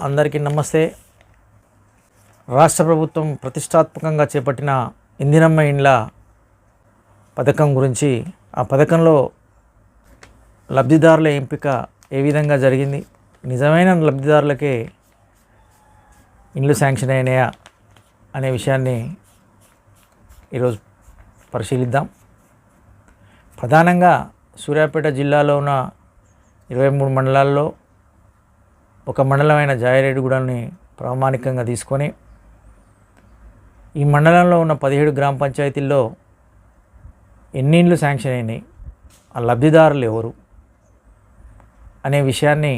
అందరికీ నమస్తే. రాష్ట్ర ప్రభుత్వం ప్రతిష్టాత్మకంగా చేపట్టిన ఇందిరమ్మ ఇండ్ల పథకం గురించి ఆ పథకంలో లబ్ధిదారుల ఎంపిక ఏ విధంగా జరిగింది? నిజమైన లబ్ధిదారులకే ఇండ్లు శాంక్షన్ అయినాయా అనే విషయాన్ని ఈరోజు పరిశీలిద్దాం. ప్రధానంగా సూర్యాపేట జిల్లాలో ఉన్న ఇరవై మూడు మండలాల్లో ఒక మండలమైన జాయిరెడ్డిగూడని ప్రామాణికంగా తీసుకొని ఈ మండలంలో ఉన్న పదిహేడు గ్రామ పంచాయతీల్లో ఎన్ని ఇండ్లు శాంక్షన్ అయినాయి. ఆ లబ్ధిదారులు ఎవరు అనే విషయాన్ని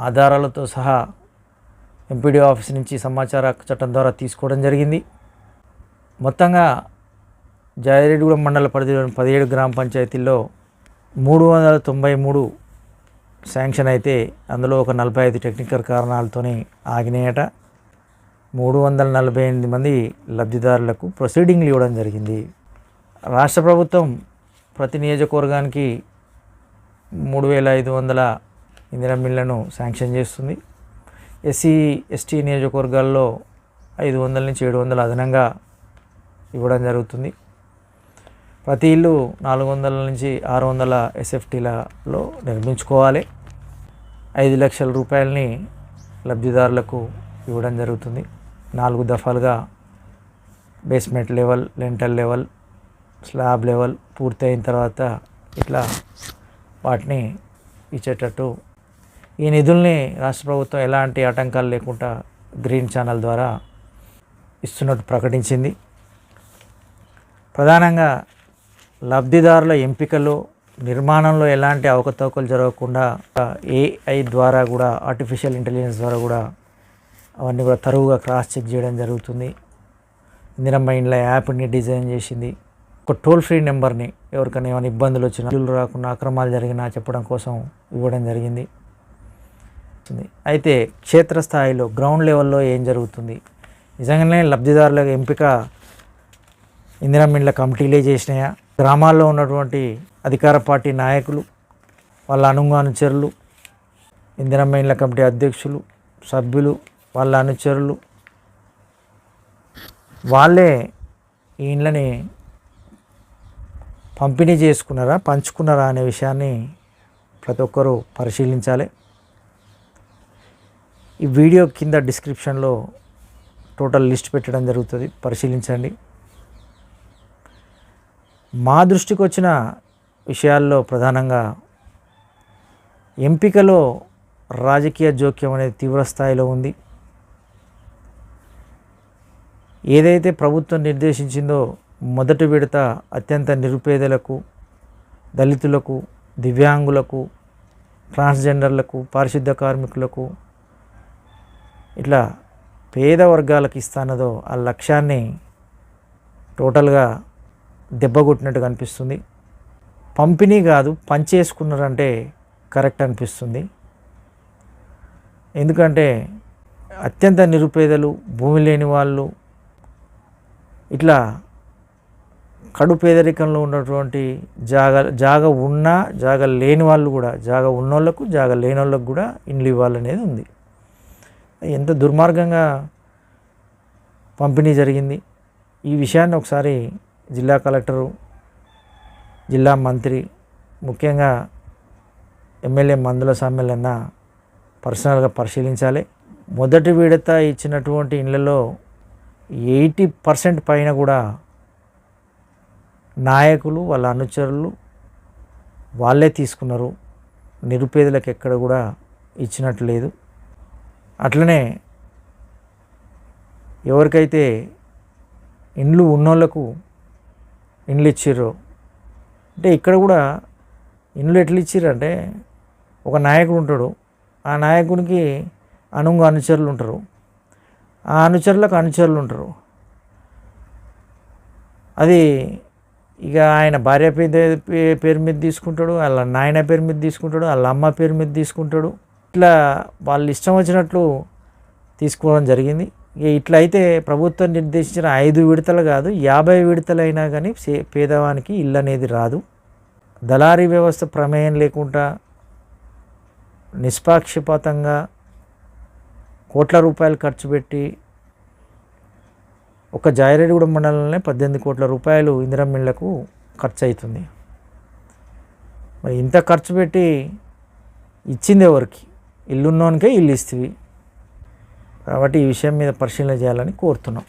ఆధారాలతో సహా ఎంపీడీ ఆఫీస్ నుంచి సమాచార చట్టం ద్వారా తీసుకోవడం జరిగింది. మొత్తంగా జాయిరెడ్డిగూడెం మండల పరిధిలోని పదిహేడు గ్రామ పంచాయతీల్లో మూడు వందల తొంభై మూడు శాంక్షన్ అయితే అందులో ఒక నలభై ఐదు టెక్నికల్ కారణాలతోనే ఆగినాయట. మూడు వందల నలభై ఎనిమిది మంది లబ్ధిదారులకు ప్రొసీడింగ్లు ఇవ్వడం జరిగింది. రాష్ట్ర ప్రభుత్వం ప్రతి నియోజకవర్గానికి మూడు వేల ఐదు వందల ఇందిరా మిల్లను శాంక్షన్ చేస్తుంది. ఎస్సీ ఎస్టీ నియోజకవర్గాల్లో ఐదు వందల నుంచి ఏడు వందల అదనంగా ఇవ్వడం జరుగుతుంది. ప్రతి ఇల్లు నాలుగు వందల నుంచి ఆరు వందల ఎస్ఎఫ్టీలలో నిర్మించుకోవాలి. ఐదు లక్షల రూపాయలని లబ్ధిదారులకు ఇవ్వడం జరుగుతుంది. నాలుగు దఫాలుగా basement level lintel level slab level పూర్తయిన తర్వాత ఇట్లా వాటిని ఇచ్చేటట్టు ఈ నిధుల్ని రాష్ట్ర ప్రభుత్వం ఎలాంటి ఆటంకాలు లేకుండా గ్రీన్ ఛానల్ ద్వారా ఇస్తున్నట్టు ప్రకటించింది. ప్రధానంగా లబ్ధిదారుల ఎంపికలు నిర్మాణంలో ఎలాంటి అవకతవకలు జరగకుండా ఏఐ ద్వారా కూడా ఆర్టిఫిషియల్ ఇంటెలిజెన్స్ ద్వారా కూడా అవన్నీ కూడా తరువుగా క్రాస్ చెక్ చేయడం జరుగుతుంది. ఇందిరమ్మ మైండ్ల యాప్ని డిజైన్ చేసింది. ఒక టోల్ ఫ్రీ నెంబర్ని ఎవరికైనా ఏమైనా ఇబ్బందులు వచ్చినా రాకుండా అక్రమాలు జరిగినా చెప్పడం కోసం ఇవ్వడం జరిగింది. అయితే క్షేత్రస్థాయిలో గ్రౌండ్ లెవెల్లో ఏం జరుగుతుంది? నిజంగానే లబ్ధిదారుల ఎంపిక ఇందిరమ్మ ఇండ్ల కమిటీలే చేసినాయా? గ్రామాల్లో ఉన్నటువంటి అధికార పార్టీ నాయకులు వాళ్ళ అనుంగు అనుచరులు ఇందిరమ్మ ఇండ్ల కమిటీ అధ్యక్షులు సభ్యులు వాళ్ళ అనుచరులు వాళ్ళే ఈ ఇండ్లని పంపిణీ చేసుకున్నారా పంచుకున్నారా అనే విషయాన్ని ప్రతి ఒక్కరూ పరిశీలించాలి. ఈ వీడియో కింద డిస్క్రిప్షన్లో టోటల్ లిస్ట్ పెట్టడం జరుగుతుంది పరిశీలించండి. మా దృష్టికి వచ్చిన విషయాల్లో ప్రధానంగా ఎంపికలో రాజకీయ జోక్యం అనేది తీవ్రస్థాయిలో ఉంది. ఏదైతే ప్రభుత్వం నిర్దేశించిందో మొదటి విడత అత్యంత నిరుపేదలకు దళితులకు దివ్యాంగులకు ట్రాన్స్జెండర్లకు పారిశుద్ధ కార్మికులకు ఇట్లా పేద వర్గాలకు ఇస్తానదో ఆ లక్ష్యాన్ని టోటల్గా దెబ్బకొట్టినట్టు కనిపిస్తుంది. పంపిణీ కాదు పంచేసుకున్నారంటే కరెక్ట్ అనిపిస్తుంది. ఎందుకంటే అత్యంత నిరుపేదలు భూమి లేని వాళ్ళు ఇట్లా కడు పేదరికంలో ఉన్నటువంటి జాగ జాగ ఉన్నా జాగ లేని వాళ్ళు కూడా జాగ ఉన్నోళ్ళకు జాగ లేని వాళ్ళకు కూడా ఇండ్లు ఇవ్వాలనేది ఉంది. ఎంత దుర్మార్గంగా పంపిణీ జరిగింది. ఈ విషయాన్ని ఒకసారి జిల్లా కలెక్టరు జిల్లా మంత్రి ముఖ్యంగా ఎమ్మెల్యే మందుల సమ్మెలన్న పర్సనల్గా పరిశీలించాలి. మొదటి విడత ఇచ్చినటువంటి ఇళ్ళలో ఎయిటీ పర్సెంట్ పైన కూడా నాయకులు వాళ్ళ అనుచరులు వాళ్ళే తీసుకున్నారు. నిరుపేదలకు ఎక్కడ కూడా ఇచ్చినట్లు లేదు. అట్లనే ఎవరికైతే ఇండ్లు ఉన్నోళ్ళకు ఇండ్లు ఇచ్చిర్రు. అంటే ఇక్కడ కూడా ఇండ్లు ఎట్లా ఇచ్చిర్రు అంటే ఒక నాయకుడు ఉంటాడు. ఆ నాయకునికి అనుంగు అనుచరులు ఉంటారు. ఆ అనుచరులకు అనుచరులు ఉంటారు. అది ఇక ఆయన భార్య పేరు పేరు మీద తీసుకుంటాడు వాళ్ళ నాయన పేరు మీద తీసుకుంటాడు వాళ్ళ అమ్మ పేరు మీద తీసుకుంటాడు. ఇట్లా వాళ్ళు ఇష్టం వచ్చినట్లు తీసుకోవడం జరిగింది. ఇక ఇట్లా అయితే ప్రభుత్వం నిర్దేశించిన ఐదు విడతలు కాదు యాభై విడతలైనా కానీ పేదవానికి ఇల్లు అనేది రాదు. దళారీ వ్యవస్థ ప్రమేయం లేకుండా నిష్పాక్షిపాతంగా కోట్ల రూపాయలు ఖర్చు పెట్టి ఒక జాయిరెడ్డిగూడెం మండలంలోనే పద్దెనిమిది కోట్ల రూపాయలు ఇందిరమ్మిళ్ళకు ఖర్చు అవుతుంది మరి ఇంత ఖర్చు పెట్టి ఇచ్చింది ఎవరికి? ఇల్లున్నోనికే ఇల్లు ఇస్తుంది కాబట్టి ఈ విషయం మీద పరిశీలన చేయాలని కోరుతున్నాం.